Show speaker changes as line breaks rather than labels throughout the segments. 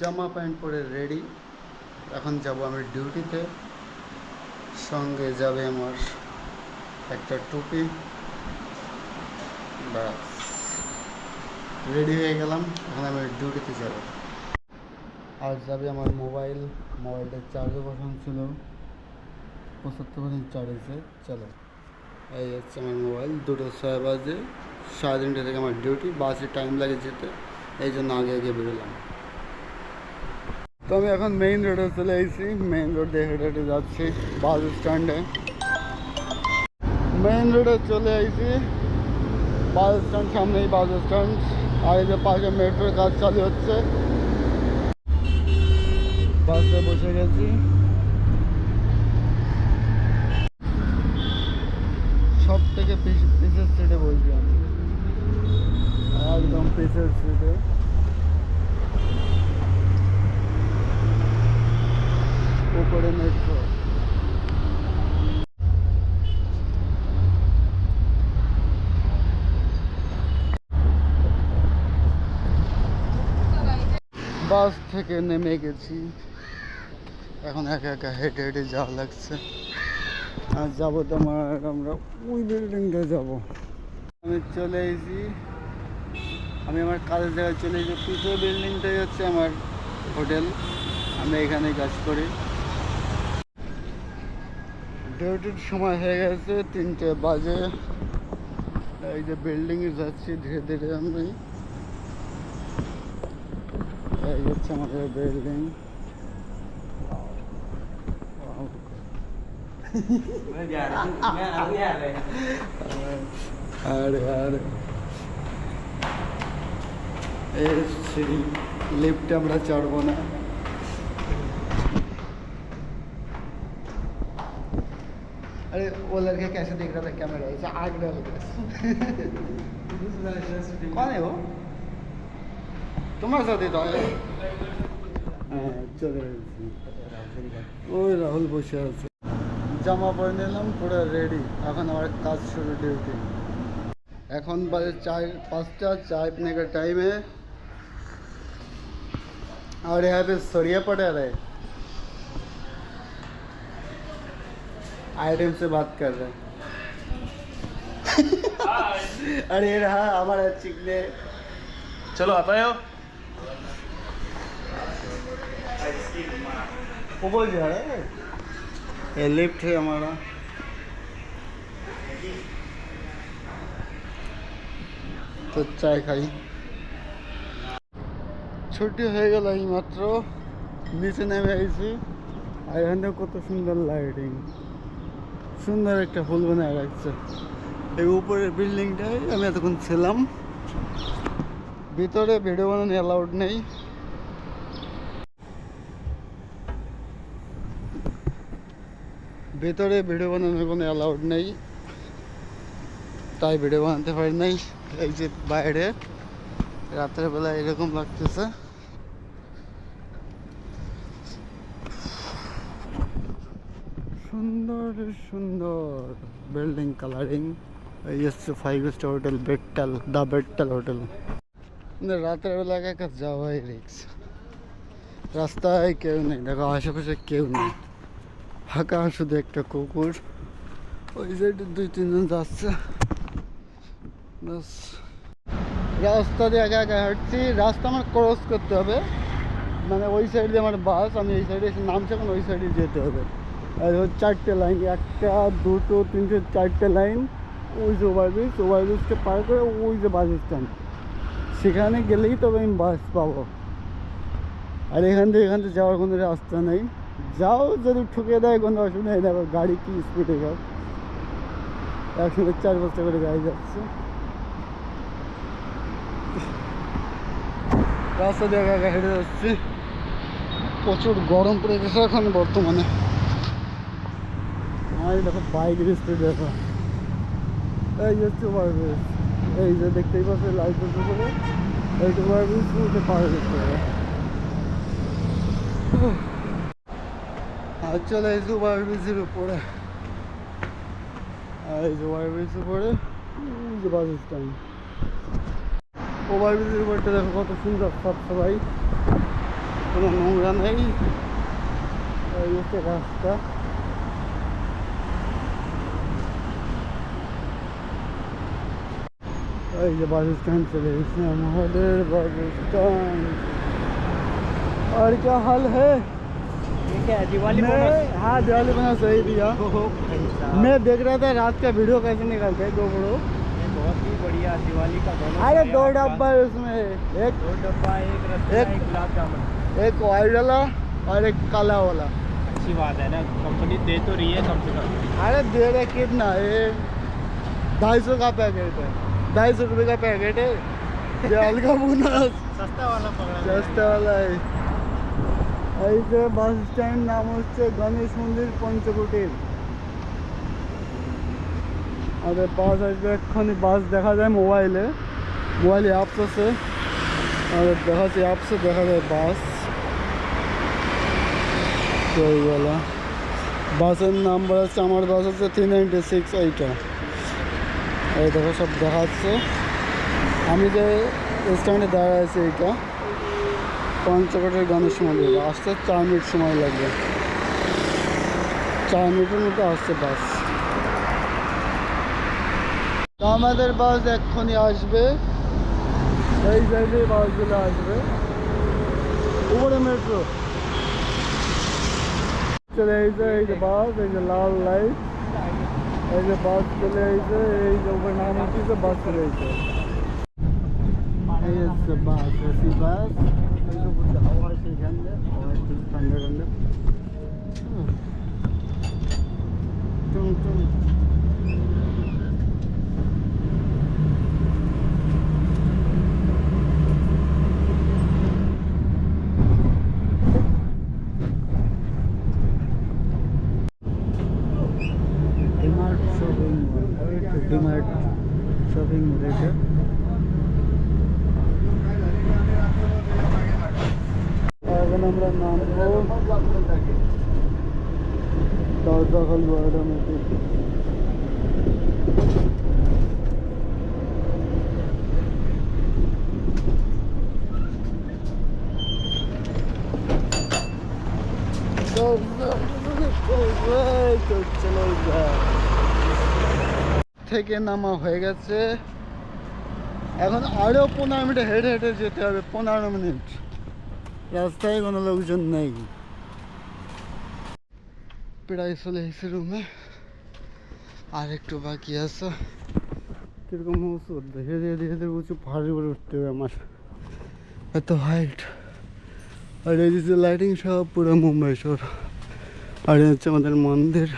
জামা প্যান্ট পরে রেডি এখন যাব আমি ডিউটিতে। সঙ্গে যাবে আমার একটা টুপি। ব্যাস। রেডি হয়ে গেলাম। এখন আমি ডিউটিতে যাব। আর যাবে আমার মোবাইল। মোবাইলটা চার্জে বসানো ছিল। পঁচাত্তর পার্সেন্ট চার্জ চলো। এই হচ্ছে আমার মোবাইল। দুটো ছয় বাজে। সাড়ে তিনটে থেকে আমার ডিউটি। বাসে টাইম লাগে যেতে। এই জন্য আগে আগে বেরোলাম। তো আমি এখন মেইন রোডে চলে এসেছি। মেইন রোড দিয়ে হেঁটে হেঁটে যাচ্ছি। বাস স্ট্যান্ডে মেইন রোডে চলে এসেছি। বাস স্ট্যান্ড সামনেই বাস স্ট্যান্ড আর এই যে পাশে মেট্রোর কাজ চালু হচ্ছে। বাসে বসে গেছি। সব থেকে পিসের সিটে আমি। একদম পিসের সিটে উপরে মেট্রো। বাস থেকে নেমে গেছি। এখন একা একা হেঁটে হেঁটে যাওয়া লাগছে। আর যাব তোমার আমরা ওই বিল্ডিংটা যাব। আমি চলে এসেছি। আমি আমার কাজের জায়গায় চলে এসেছি। পিছনে বিল্ডিংটাই হচ্ছে আমার হোটেল। আমি এখানে কাজ করি। ডিউটির সময় হয়ে গেছে, তিনটে বাজে। এই যে বিল্ডিংয়ে যাচ্ছি, ধীরে ধীরে আমি। এই হচ্ছে আমাদের বিল্ডিং আরে আরে। এসছি লিফটে আমরা চড়বো না। अरे वो लड़के कैसे देख रहा था कैमरा ऐसे आग डाल के कौन है वो তোমার সাথে তো হ্যাঁ চলে এসেছি ওই রাহুল বসে আছে জামা পরে নিলাম পুরো রেডি এখন আমার কাজ শুরু ডিউটি এখন বাজে চার पाँचटा चाय पीने का टाइम है और यहाँ पे सरिया पड़ा रहे आइटम से बात कर रहे हैं अरे रहा हमारा चिकने
चलो आता है
वो बोल जा रहा है ये लिफ्ट है हमारा তো চায় খাই ছুটি হয়ে গেল এই মাত্র নিচে নেমে গেছি আর এখানে কত সুন্দর লাইটিং সুন্দর একটা ফুল বানায় রাখছে। এই উপরের বিল্ডিংটাই আমি এতক্ষণ ছিলাম। ভিতরে ভিডিও বানানো অ্যালাউড নেই। ভেতরে ভিডিও বানানোর কোনো অ্যালাউড নেই। তাই ভিডিও বানাতে পারি নাই। এই যে বাইরে রাতের বেলা এরকম লাগতেছে। সুন্দর সুন্দর বিল্ডিং কালারিং হচ্ছে ফাইভ স্টার হোটেল বেটটাল দা বেটটাল হোটেল রাতের বেলা একা যাওয়াই রিক্স রাস্তায় কেউ নেই, দেখো, আশেপাশে কেউ নেই। ফাঁকা শুধু একটা কুকুর। ওই সাইডে দুই, তিনজন যাচ্ছে। রাস্তা দিয়ে একা একা হাঁটছি। রাস্তা আমার ক্রস করতে হবে। মানে ওই সাইড দিয়ে আমার বাস আমি এই সাইডে এসে নামছি, এখন ওই সাইডে যেতে হবে। চারটে লাইন, একটা, দুটো, তিনটে, চারটে লাইন, ওই যে ওভারব্রিজ ওভারব্রিজকে পার করে ওই যে বাস স্ট্যান্ড। সেখানে গেলেই তবে আমি বাস পাবো। আর এখান থেকে এখান থেকে যাওয়ার কোনো রাস্তা নেই। যাও, যদি ঠুকে দেয় কোনো অসুবিধা নেই। দেখো, গাড়ি কি স্পিডে যাও। একসঙ্গে চার বস্তা করে গাড়ি যাচ্ছে। রাস্তা দিয়ে হেঁটে যাচ্ছি। প্রচুর গরম পড়ে গেছে এখন বর্তমানে। আমার দেখো বাইকের স্পিড দেখো। এই হচ্ছে ওভারব্রিজ এই যে দেখতেই পাচ্ছ লাইটের উপরে এই ওভারব্রিজ উঠে পার করতে হবে আর চলে এসে ওভারব্রিজের উপরে। আর এই যে ওভারব্রিজের উপরে যে বাস স্ট্যান্ড ওভারব্রিজের উপরটা দেখো কত সুন্দর, সব সবাই। কোনো নোংরা নেই। এই হচ্ছে রাস্তা। এই যে বাস स्टैंड चले गए আমাদের বাস स्टैंड और क्या हाल है
ठीक है दिवाली
मैं हाँ दिवाली बना सही दिया
मैं
मैं देख रहा था रात का वीडियो कैसे निकालते हैं GoPro
बहुत ही बढ़िया दिवाली का दोनों
अरे
आया
दो
आपका।
डब्बा है उसमें एक
दो डब्बा एक रसगुल्ला
एक-
एक गुलाब जामुन
एक वाइट वाला और एक काला वाला
अच्छी बात है ना कंपनी दे तो रही है कम से कम
अरे दे रहे कितना ये ढाई सौ का पैकेट है ढाई सौ रुपये का पैकेट है दिवाली का बोनस
सस्ता वाला पकड़ा
চেষ্টা বেলায় এই যে বাস স্ট্যান্ড নাম হচ্ছে গণেশ মন্দির পঞ্চকুটির আমাদের বাস আসবে এক্ষুনি বাস দেখা যায় মোবাইলে মোবাইলে অ্যাপস আছে আমাদের দেখা যাচ্ছে অ্যাপসে দেখা যায় বাস তো এইগুলো বাসের নাম্বার হচ্ছে আমার বাস হচ্ছে থ্রি নাইনটি সিক্স এইটা এই দেখো, সব দেখাচ্ছে। আমি যে স্ট্যান্ডে দাঁড়ায় আছি এইটা পঞ্চকোটের গণেশ মন্দির আসতে চার মিনিট সময় লাগবে। চার মিনিটের মধ্যে আসছে বাস। আমাদের বাস এক্ষুনি আসবে। এই জায়গায় বাসগুলো আসবে। উপরে মেট্রো চলে এসে এই যে বাস, এই যে লাল লাইট এই যে বাস চলে এসে এই যে উপরে নাম হচ্ছে বাস চলে এসে এই হচ্ছে বাস এসি বাস এই যে বুঝতে হাওয়া আছে মল ডিমার্ট শপিং মল এটা এখন আমরা নামবো দরজাখাল অটোমেটিক থেকে নামা হয়ে গেছে। এখন আরও পনেরো মিনিট হেঁটে হেঁটে যেতে হবে, পনেরো মিনিট। রাস্তায় কোনো লোকজন নেই। প্রায় চলে এসেছে রুমে। আর একটু বাকি আছে। কীরকম উঁচু ধীরে ধীরে ধীরে ধীরে উঁচু পাহাড়ের উপরে উঠতে হবে আমার। এত হাইট আর এই যে লাইটিং সব পুরো মুম্বাই শহর। আর হচ্ছে আমাদের মন্দির।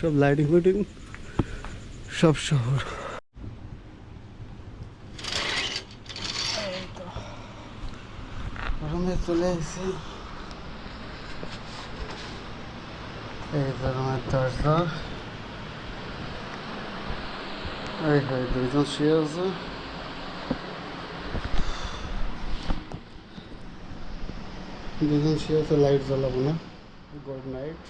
সব লাইটিং ফাইটিং সব শহর। চলে এসেছি। এই তো রুমের দরজা। এই হয় দুইজন শুয়ে আছে। দুজন শুয়ে আছে, লাইট জ্বালাবো না। Good night.